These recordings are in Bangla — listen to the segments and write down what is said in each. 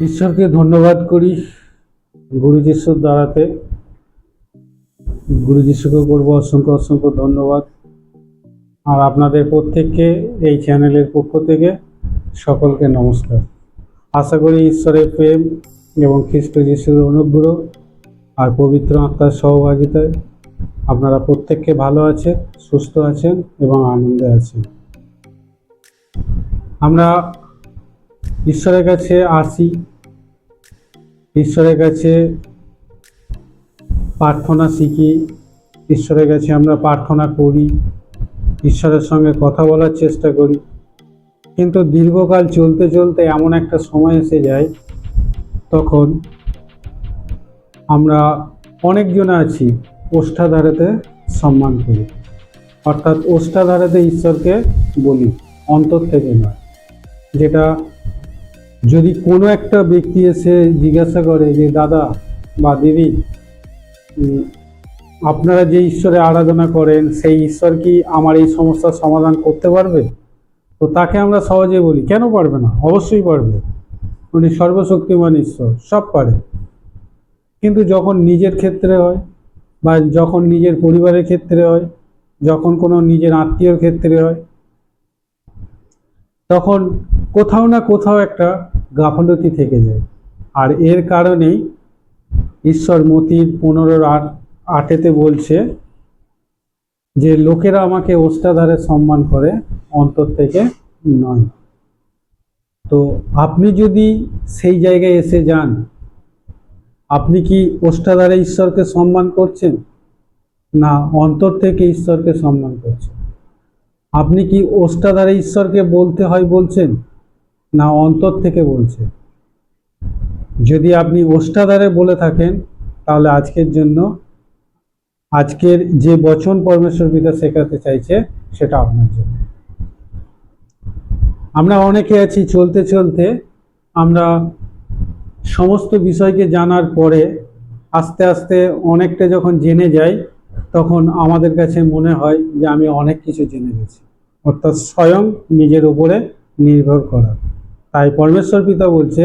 ঈশ্বরকে ধন্যবাদ করি গুরু যিশুর দ্বারাতে। গুরু যিশুকে করব অসংখ্য অসংখ্য ধন্যবাদ। আর আপনাদের প্রত্যেককে এই চ্যানেলের পক্ষ থেকে সকলকে নমস্কার। আশা করি ঈশ্বরের প্রেম এবং খ্রিস্ট যিশুর অনুগ্রহ আর পবিত্র আত্মার সহভাগিতায় আপনারা প্রত্যেককে ভালো আছেন, সুস্থ আছেন এবং আনন্দে আছেন। আমরা ঈশ্বরের কাছে আসি। ঈশ্বরের কাছে প্রার্থনা শিখি। ঈশ্বরের কাছে আমরা প্রার্থনা করি। ঈশ্বরের সঙ্গে কথা বলার চেষ্টা করি। কিন্তু দীর্ঘকাল চলতে চলতে এমন একটা সময় এসে যায়, তখন আমরা অনেকজন আছি ওষ্ঠাধারেতে সম্মান করি। অর্থাৎ ওষ্ঠাধারেতে ঈশ্বরকে বলি, অন্তর থেকে নয়, যেটা যদি কোনো একটা ব্যক্তি এসে জিজ্ঞাসা করে যে, দাদা বা দিদি আপনারা যে ঈশ্বরে আরাধনা করেন, সেই ঈশ্বর কি আমার এই সমস্যার সমাধান করতে পারবে? তো তাকে আমরা সহজে বলি, কেন পারবে না? অবশ্যই পারবে। উনি সর্বশক্তিমান ঈশ্বর, সব পারে। কিন্তু যখন নিজের ক্ষেত্রে হয় বা যখন নিজের পরিবারের ক্ষেত্রে হয়, যখন কোনো নিজের আত্মীয়র ক্ষেত্রে হয়, তখন কোথাও না কোথাও একটা গাফলতি থেকে যায়। আর এর কারণেই ঈশ্বর মতির পনেরোর আট, আটেতে বলছে যে, লোকেরা আমাকে ওষ্ঠাধারে সম্মান করে, অন্তর থেকে নয়। তো আপনি যদি সেই জায়গায় এসে যান, আপনি কি ওষ্ঠাধারে ঈশ্বরকে সম্মান করছেন? না, অন্তর থেকে ঈশ্বরকে সম্মান করছেন। আপনি কি ওষ্ঠাধারে ঈশ্বরকে বলতে হয় বলছেন? না অন্তর থেকে বলছে। যদি আপনি ওষ্ঠাধারে বলে থাকেন, তাহলে আজকের জন্য আজকের যে বচন পরমেশ্বর পিতা শেখাতে চাইছে, সেটা আপনার জন্য। আমরা অনেকে আছি, চলতে চলতে আমরা সমস্ত বিষয়কে জানার পরে আস্তে আস্তে অনেকটা যখন জেনে যাই, তখন আমাদের কাছে মনে হয় যে আমি অনেক কিছু জেনে গেছি। অর্থাৎ স্বয়ং নিজের উপরে নির্ভর করা। তাই পরমেশ্বর পিতা বলছে,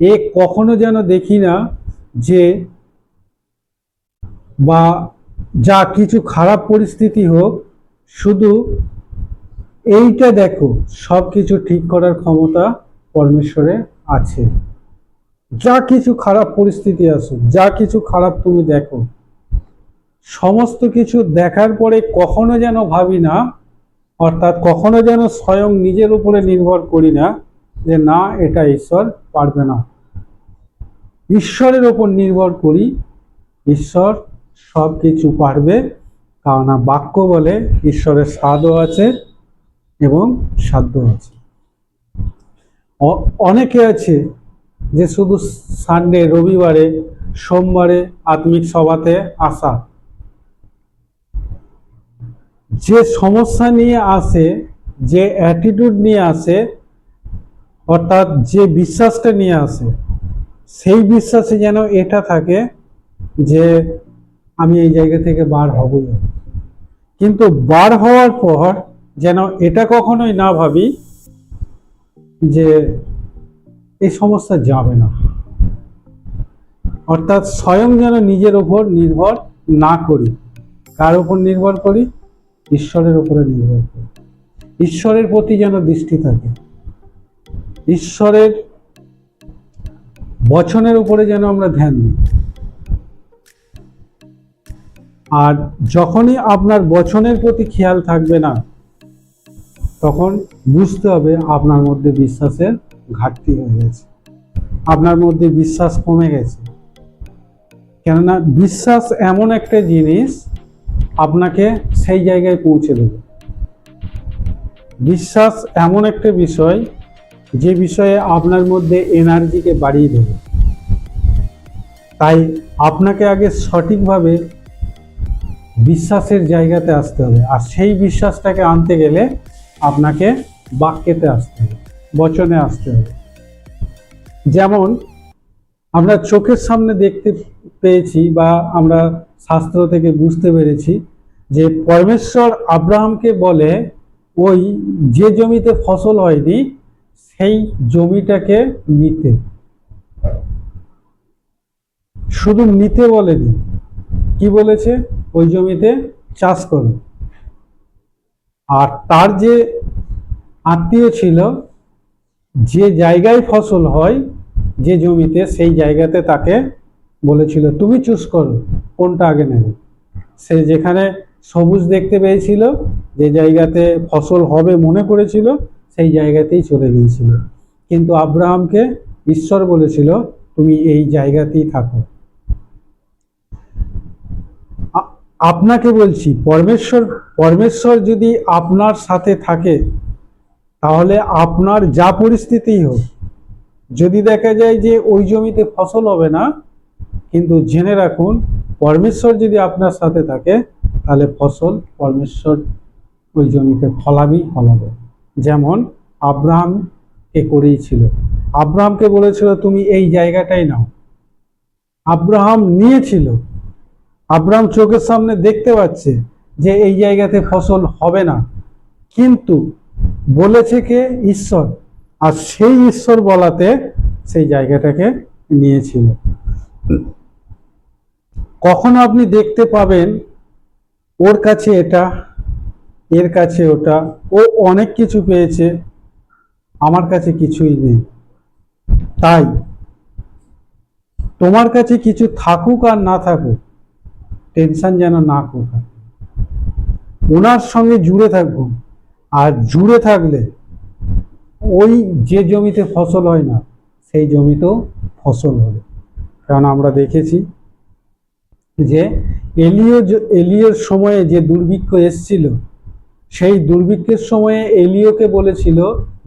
এ কখনো যেন দেখি না যে বা যা কিছু খারাপ পরিস্থিতি হোক, শুধু এইটা দেখো, সব কিছু ঠিক করার ক্ষমতা পরমেশ্বরের আছে। যা কিছু খারাপ পরিস্থিতি আসুক যা কিছু খারাপ তুমি দেখো, সমস্ত কিছু দেখার পরে কখনো যেন ভাবি না, অর্থাৎ কখনো যেন স্বয়ং নিজের উপরে নির্ভর করি না যে না, এটা ঈশ্বর পারবে না। ঈশ্বরের ওপর নির্ভর করি, ঈশ্বর সব কিছু পারবে। কারণ বাক্য বলে ঈশ্বরের স্বাদও আছে এবং সাধ্য আছে। অনেকে আছে যে শুধু সানডে, রবিবারে, সোমবারে আত্মিক সভাতে আসা। যে সমস্যা নিয়ে আসে, যে অ্যাটিটিউড নিয়ে আসে অর্থাৎ যে বিশ্বাসটা নিয়ে আসে সেই বিশ্বাসে যেন এটা থাকে যে আমি এই জায়গা থেকে বার হবই। হব। কিন্তু বার হওয়ার পর যেন এটা কখনোই না ভাবি যে এই সমস্যা যাবে না। অর্থাৎ স্বয়ং যেন নিজের ওপর নির্ভর না করি। কার উপর নির্ভর করি? ঈশ্বরের উপরে নির্ভর করি। ঈশ্বরের প্রতি যেন দৃষ্টি থাকে। ঈশ্বরের বচনের উপরে যেন আমরা ধ্যান দিই। আর যখনই আপনার বচনের প্রতি খেয়াল থাকবে না, তখন বুঝতে হবে আপনার মধ্যে বিশ্বাসের ঘাটতি হয়ে গেছে। আপনার মধ্যে বিশ্বাস কমে গেছে। কেননা বিশ্বাস এমন একটা জিনিস আপনাকে সেই জায়গায় পৌঁছে দেবে। বিশ্বাস এমন একটা বিষয় যে বিষয়ে আপনার মধ্যে এনার্জিকে বাড়িয়ে দেবে। তাই আপনাকে আগে সঠিকভাবে বিশ্বাসের জায়গাতে আসতে হবে। আর সেই বিশ্বাসটাকে আনতে গেলে আপনাকে বাক্যেতে আসতে হবে, বচনে আসতে হবে। যেমন, আমরা চোখের সামনে দেখতে পেয়েছি বা আমরা শাস্ত্র থেকে বুঝতে পেরেছি যে পরমেশ্বর আব্রাহামকে বলে, ওই যে জমিতে ফসল হয়নি সেই জমিটাকে নিতে। শুধু নিতে বলেনি, কি বলেছে? ওই জমিতে চাষ করো। আর তার যে আত্মীয় ছিল, যে জায়গায় ফসল হয়, যে জমিতে, সেই জায়গাতে তাকে বলেছিল, তুমি চুজ করো, কোনটা আগে নেবে? সে যেখানে সবুজ দেখতে পেয়েছিল, যে জায়গাতে ফসল হবে মনে করেছিল সেই জায়গাতেই চলে গিয়েছিল। কিন্তু আব্রাহামকে ঈশ্বর বলেছিল, তুমি এই জায়গাতেই থাকো। আপনাকে বলছি, পরমেশ্বর পরমেশ্বর যদি আপনার সাথে থাকে, তাহলে আপনার যা পরিস্থিতি হোক, যদি দেখা যায় যে ওই জমিতে ফসল হবে না, কিন্তু জেনে রাখুন, পরমেশ্বর যদি আপনার সাথে থাকে, তাহলে ফসল পরমেশ্বর ওই জমিতে ফলাবেই ফলাবে। যেমন আব্রাহামকে করেইছিল আব্রাহামকে বলেছিল, তুমি এই জায়গাটাই নাও। আব্রাহাম নিয়েছিল আব্রাহাম চোখের সামনে দেখতে পাচ্ছে যে এই জায়গাতে ফসল হবে না। কিন্তু বলেছে কে? ঈশ্বর। আর সেই ঈশ্বর বলাতে সেই জায়গাটাকে নিয়েছিল। কখনো আপনি দেখতে পাবেন ওর কাছে এটা এর কাছে ওটা, ও অনেক কিছু পেয়েছে, আমার কাছে কিছুই নেই। তাই, তোমার কাছে কিছু থাকুক আর না থাকুক টেনশন যেন না করবে ওনার সঙ্গে জুড়ে থাকব, আর জুড়ে থাকলে ওই যে জমিতে ফসল হয় না, সেই জমিতেও ফসল হবে। কারণ আমরা দেখেছি যে এলিও এলিওর সময়ে যে দুর্ভিক্ষ এসছিল সেই দুর্ভিক্ষের সময়ে এলিওকে বলেছিল,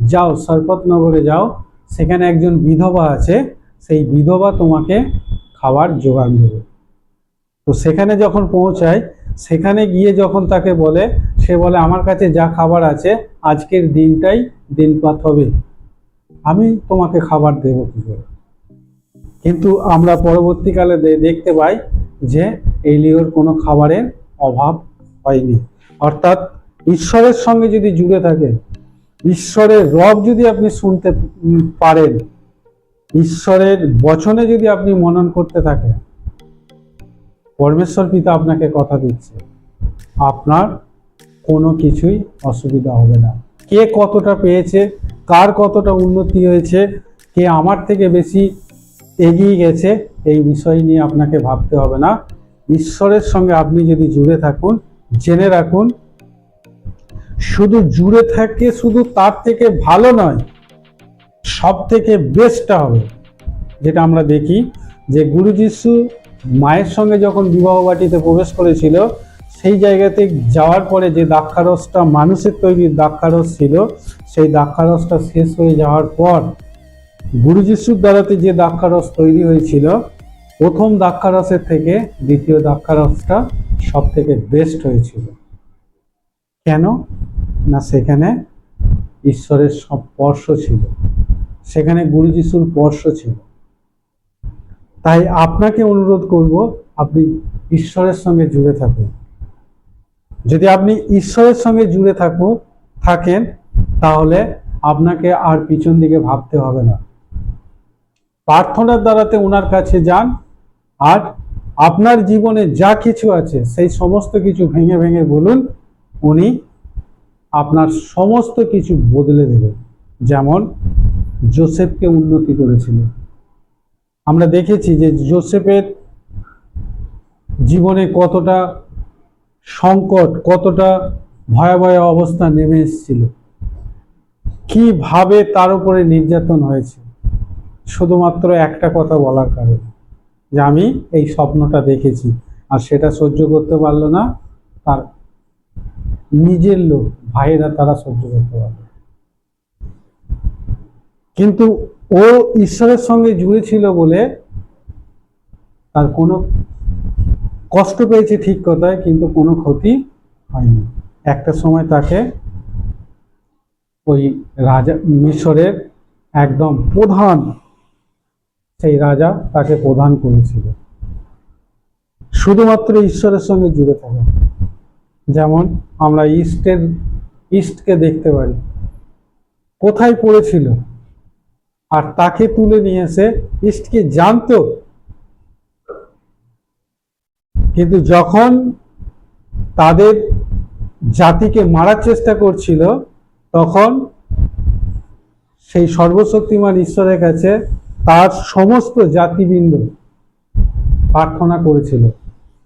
যাও সরপতনগরে যাও, সেখানে একজন বিধবা আছে, সেই বিধবা তোমাকে খাবার জোগান দেবে। তো সেখানে যখন পৌঁছায়, সেখানে গিয়ে যখন তাকে বলে, সে বলে, আমার কাছে যা খাবার আছে, আজকের দিনটাই দিনপাত হবে। আমি তোমাকে খাবার দেব কি করে? কিন্তু আমরা পরবর্তীকালে দেখতে পাই যে এলিওর কোনো খাবারের অভাব হয়নি। অর্থাৎ ঈশ্বরের সঙ্গে যদি জুড়ে থাকে, ঈশ্বরের রব যদি আপনি শুনতে পারেন, ঈশ্বরের বচনে যদি আপনি মনন করতে থাকেন, পরমেশ্বর পিতা আপনাকে কথা দিচ্ছে, আপনার কোনো কিছুই অসুবিধা হবে না। কে কতটা পেয়েছে, কার কতটা উন্নতি হয়েছে, কে আমার থেকে বেশি এগিয়ে গেছে, এই বিষয় নিয়ে আপনাকে ভাবতে হবে না। ঈশ্বরের সঙ্গে আপনি যদি জুড়ে থাকুন, জেনে রাখুন শুধু জুড়ে থাকে, শুধু তার থেকে ভালো নয় সব থেকে বেস্টটা হবে। যেটা আমরা দেখি যে গুরু যিশু মায়ের সঙ্গে যখন বিবাহ বাটিতে প্রবেশ করেছিল, সেই জায়গাতে যাওয়ার পরে যে দ্রাক্ষারসটা মানুষের তৈরি দ্রাক্ষারস ছিল, সেই দ্রাক্ষারসটা শেষ হয়ে যাওয়ার পর গুরু যিশুর দ্বারাতে যে দ্রাক্ষারস তৈরি হয়েছিল, প্রথম দ্রাক্ষারসের থেকে দ্বিতীয় দ্রাক্ষারসটা সব থেকে বেস্ট হয়েছিল। কেন? না সেখানে ঈশ্বরের স্পর্শ ছিল। সেখানে গুরু যিশুর স্পর্শ ছিল। তাই আপনাকে অনুরোধ করব, আপনি ঈশ্বরের সঙ্গে জুড়ে থাকুন। যদি আপনি ঈশ্বরের সঙ্গে জুড়ে থাকুন থাকেন, তাহলে আপনাকে আর পিছন দিকে ভাবতে হবে না। প্রার্থনার দ্বারাতে ওনার কাছে যান, আর আপনার জীবনে যা কিছু আছে, সেই সমস্ত কিছু ভেঙে ভেঙে বলুন উনি আপনার সমস্ত কিছু বদলে দেবেন। যেমন জোসেফকে উন্নতি করেছিল। আমরা দেখেছি যে জোসেফের জীবনে কতটা সংকট, কতটা ভয়াবহ অবস্থা নেমে এসেছিল। কীভাবে তার উপরে নির্যাতন হয়েছে। শুধুমাত্র একটা কথা বলার কারণে। যে আমি এই স্বপ্নটা দেখেছি। আর সেটা সহ্য করতে পারল না, তার নিজের লোক, ভাইয়েরা তারা সহ্য করতে পারল না। কিন্তু ও ঈশ্বরের সঙ্গে জুড়ে ছিল বলে তার কোনো কষ্ট পেয়েছে ঠিক কথায়, কিন্তু কোনো ক্ষতি হয়নি। একটা সময় তাকে ওই রাজা, মিশরের একদম প্রধান, সেই রাজা তাকে প্রধান করেছিল। শুধুমাত্র ঈশ্বরের সঙ্গে জুড়ে থাকা। যেমন আমরা ইস্টের, ইস্টকে দেখতে পারি। কোথায় পড়েছিল? আর তাকে তুলে নিয়ে এসে ইস্টকে জানতো। কিন্তু যখন তাদের জাতিকে মারার চেষ্টা করছিল, তখন সেই সর্বশক্তিমান ঈশ্বরের কাছে তার সমস্ত জাতিবৃন্দ প্রার্থনা করেছিল।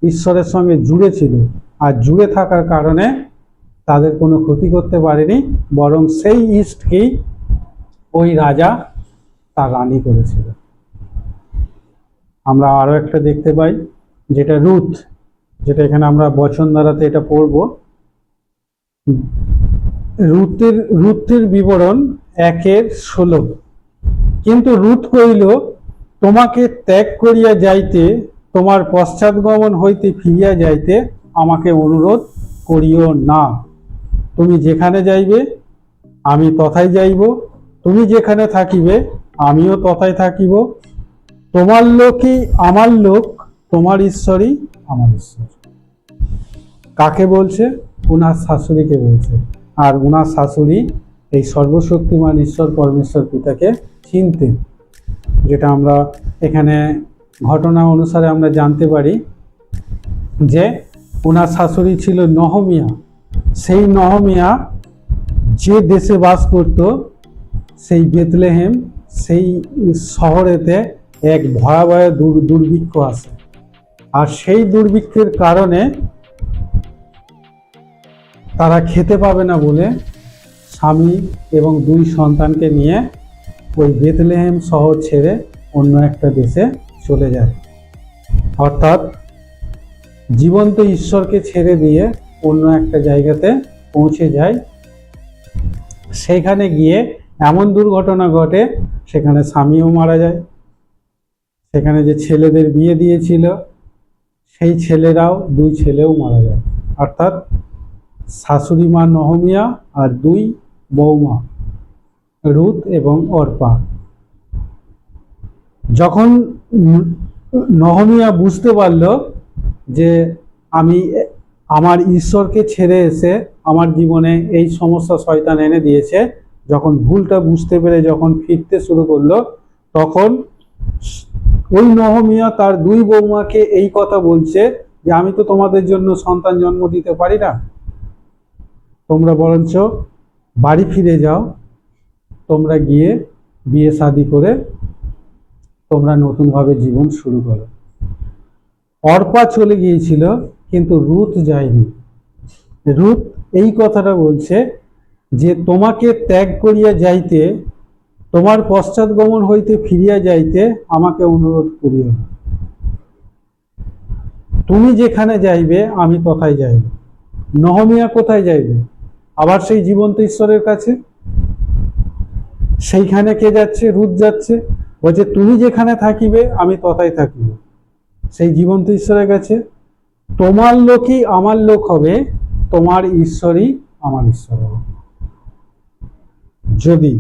ঈশ্বরের সঙ্গে জুড়ে ছিল আর জুড়ে থাকার কারণে তাদের কোনো ক্ষতি করতে পারেনি, বরং সেই ইস্টকেই ওই রাজা তার রানী করেছিল। আমরা আরও একটা দেখতে পাই, যেটা রুথ, যেটা এখানে আমরা বচন দ্বারাতে এটা পড়ব। রুথের রুথের বিবরণ একের ষোলো। কিন্তু রুথ কহিল, তোমাকে ত্যাগ করিয়া যাইতে, তোমার পশ্চাৎগমন হইতে ফিরিয়া যাইতে আমাকে অনুরোধ করিও না। তুমি যেখানে যাইবে, আমি তথায় যাইব। তুমি যেখানে থাকিবে, আমিও তথায় থাকিব। তোমার লোকই আমার লোক, তোমার ঈশ্বরই আমার ঈশ্বর। কাকে বলছে? ওনার শাশুড়িকে বলছে। আর ওনার শাশুড়ি এই সর্বশক্তিমান ঈশ্বর পরমেশ্বর পিতাকে চিনতেন, যেটা আমরা এখানে ঘটনা অনুসারে আমরা জানতে পারি যে ওনার শাশুড়ি ছিল নহমিয়া। সেই নহমিয়া যে দেশে বাস করত, সেই বেতলেহেম, সেই শহরেতে এক ভয়াবহ দুর- দুর্ভিক্ষ আসে আর সেই দুর্ভিক্ষের কারণে তারা খেতে পাবে না বলে স্বামী এবং দুই সন্তানকে নিয়ে ওই বেতলেহেম শহর ছেড়ে অন্য একটা দেশে চলে যায়। অর্থাৎ জীবন্ত ঈশ্বরকে ছেড়ে দিয়ে অন্য একটা জায়গাতে পৌঁছে যায়। সেখানে গিয়ে এমন দুর্ঘটনা ঘটে, সেখানে স্বামীও মারা যায়। সেখানে যে ছেলেদের বিয়ে দিয়েছিল, সেই ছেলেরাও, দুই ছেলেও মারা যায়। অর্থাৎ শাশুড়ি মা নহমিয়া আর দুই বৌমা রুত এবং অর্পা। যখন নহমিয়া বুঝতে পারল যে আমি আমার ঈশ্বরকে ছেড়ে এসে আমার জীবনে এই সমস্যা শয়তান এনে দিয়েছে, যখন ভুলটা বুঝতে পেরে যখন ফিরতে শুরু করল, তখন ওই নহমিয়া তার দুই বৌমাকে এই কথা বলছে যে, আমি তো তোমাদের জন্য সন্তান জন্ম দিতে পারি না। তোমরা বরঞ্চ বাড়ি ফিরে যাও। তোমরা গিয়ে বিয়ে শাদি করে তোমরা নতুনভাবে জীবন শুরু করো। অর্পা চলে গিয়েছিল, কিন্তু রুথ যায়নি। রুথ এই কথাটা বলছে যে, তোমাকে ত্যাগ করিয়া যাইতে, তোমার পশ্চাৎগমন হইতে ফিরিয়া যাইতে আমাকে অনুরোধ করিও তুমি যেখানে যাইবে, আমি তথায় যাইব। নহমিয়া কোথায় যাইবে? আবার সেই জীবন্ত ঈশ্বরের কাছে? সেইখানে কে যাচ্ছে? রুদ যাচ্ছে। বলছে, তুমি যেখানে থাকিবে, আমি তথায় থাকিব। সেই জীবন্ত ঈশ্বরের কাছে, তোমার লোকই আমার লোক হবে, তোমার ঈশ্বরই আমার ঈশ্বর হবে। যদি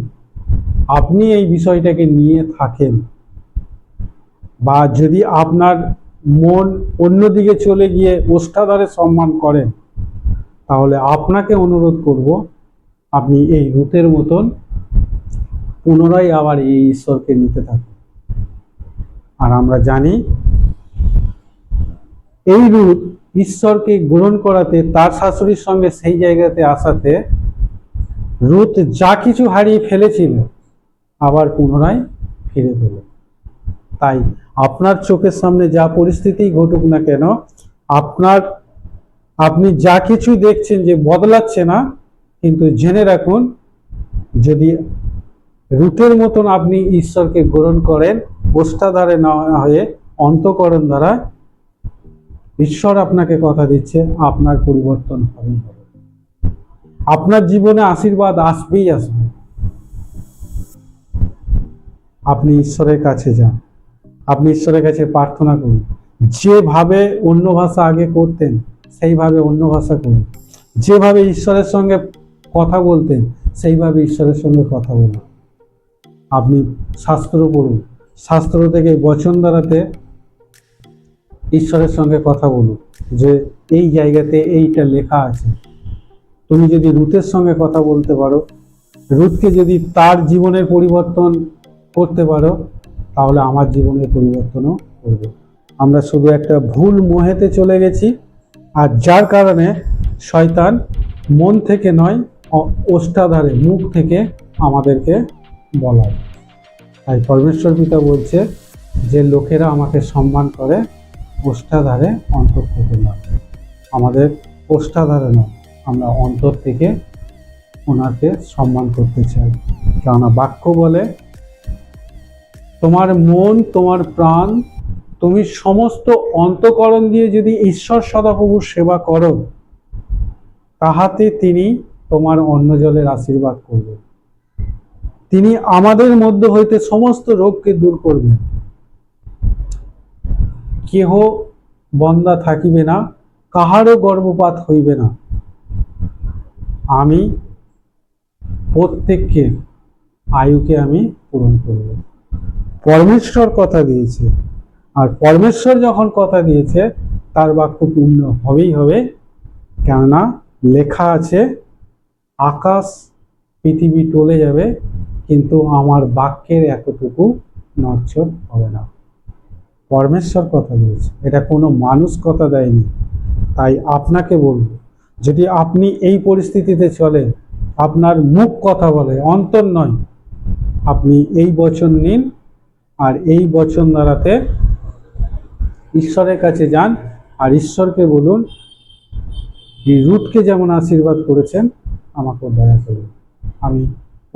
আপনি এই বিষয়টাকে নিয়ে থাকেন, বা যদি আপনার মন অন্যদিকে চলে গিয়ে ওষ্ঠাধারে সম্মান করেন, তাহলে আপনাকে অনুরোধ করব, আপনি এই রূতের মতন পুনরায় আবার এই ঈশ্বরকে নিতে থাকুন। আর আমরা জানি এই রূপ ঈশ্বরকে গ্রহণ করাতে, তার শাশুড়ির সঙ্গে সেই জায়গাতে আসাতে রুথ যা কিছু হারিয়ে ফেলেছিল, আবার পুনরায় ফিরে পেল। তাই আপনার চোখের সামনে যা পরিস্থিতি ঘটুক না কেন, আপনার, আপনি যা কিছু দেখছেন যে বদলাচ্ছে না, কিন্তু জেনে রাখুন, যদি রুটের মতন আপনি ঈশ্বরকে গ্রহণ করেন ওষ্ঠাধারে না হয়ে অন্তকরণ দ্বারা ঈশ্বর আপনাকে কথা দিচ্ছে, আপনার পরিবর্তন হবে। আপনার জীবনে আশীর্বাদ আসবেই আসবে। আপনি ঈশ্বরের কাছে যান। আপনি ঈশ্বরের কাছে প্রার্থনা করুন। যেভাবে অন্য ভাষা আগে করতেন, সেইভাবে অন্য ভাষা করুন। যেভাবে ঈশ্বরের সঙ্গে কথা বলতেন, সেইভাবে ঈশ্বরের সঙ্গে কথা বলুন। আপনি শাস্ত্র পড়ুন। শাস্ত্র থেকে বচন দ্বারাতে ঈশ্বরের সঙ্গে কথা বলুন যে এই জায়গাতে এইটা লেখা আছে। তুমি যদি রুথের সঙ্গে কথা বলতে পারো রুথকে যদি তার জীবনের পরিবর্তন করতে পারো, তাহলে আমার জীবনের পরিবর্তনও করবে। আমরা শুধু একটা ভুল মোহেতে চলে গেছি, আর যার কারণে শয়তান মন থেকে নয় ওষ্ঠাধারে, মুখ থেকে আমাদেরকে বলায়। তাই পরমেশ্বর পিতা বলছে যে, লোকেরা আমাকে সম্মান করে ওষ্ঠাধারে অন্তর থেকে নয়। আমাদের ওষ্ঠাধারে নয়, আমরা অন্তর থেকে ওনাকে সম্মান করতে চাই। কেননা বাক্য বলে, তোমার মন, তোমার প্রাণ, তুমি সমস্ত অন্তকরণ দিয়ে যদি ঈশ্বর সদাপ্রভুর সেবা করো, তাহাতে তিনি তোমার অন্ন জলের আশীর্বাদ করবেন। তিনি আমাদের মধ্য হইতে সমস্ত রোগকে দূর করবেন। কেহ বন্দা থাকিবে না, কাহারও গর্ভপাত হইবে না। আমি প্রত্যেককে আয়ুকে আমি পূরণ করব। পরমেশ্বর কথা দিয়েছে, আর পরমেশ্বর যখন কথা দিয়েছে, তার বাক্য পূর্ণ হবেই হবে, কেননা লেখা আছে, আকাশ পৃথিবী টলে যাবে, কিন্তু আমার বাক্যের এতটুকু নড়চড় হবে না। পরমেশ্বর কথা দিয়েছে এটা কোনো মানুষ কথা দেয়নি। তাই আপনাকে বলব, যদি আপনি এই পরিস্থিতিতে চলেন, আপনার মুখ কথা বলে, অন্তর নয়, আপনি এই বচন নিন আর এই বচন দ্বারাতে ঈশ্বরের কাছে যান আর ঈশ্বরকে বলুন, এই রুটকে যেমন আশীর্বাদ করেছেন, আমাকেও দয়া করুন। আমি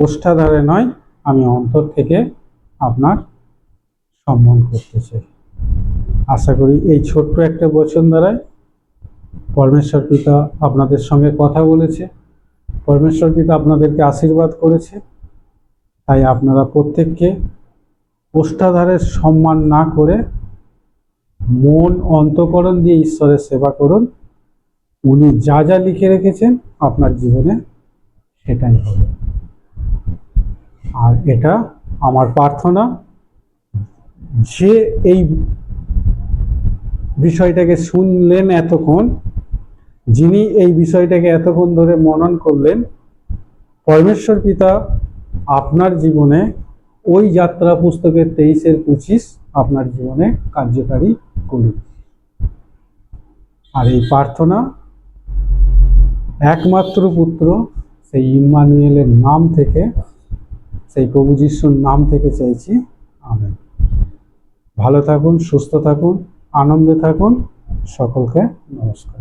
ওষ্ঠাধারে নয়, আমি অন্তর থেকে আপনার সম্মান করতে চাই। আশা করি এই ছোট্ট একটা বচন দ্বারাই পরমেশ্বর পিতা আপনাদের সঙ্গে কথা বলেছে। পরমেশ্বর পিতা আপনাদেরকে আশীর্বাদ করেছে। তাই আপনারা প্রত্যেককে ওষ্ঠাধারের সম্মান না করে মন অন্তকরণ দিয়ে ঈশ্বরের সেবা করুন। উনি যা যা লিখে রেখেছেন আপনার জীবনে সেটাই হবে। আর এটা আমার প্রার্থনা যে এই বিষয়টাকে শুনলেন এতক্ষণ, যিনি এই বিষয়টাকে এতক্ষণ ধরে মনন করলেন, পরমেশ্বর পিতা, আপনার জীবনে ওই যাত্রা পুস্তকের তেইশের পঁচিশ আপনার জীবনে কার্যকারী করুন। আর এই প্রার্থনা, একমাত্র পুত্র সেই ইম্মানুয়েলের নাম থেকে, সেই প্রভু যিশুর নাম থেকে চাইছি। আমি ভালো থাকুন, সুস্থ থাকুন। আনন্দে থাকুন সকলকে নমস্কার।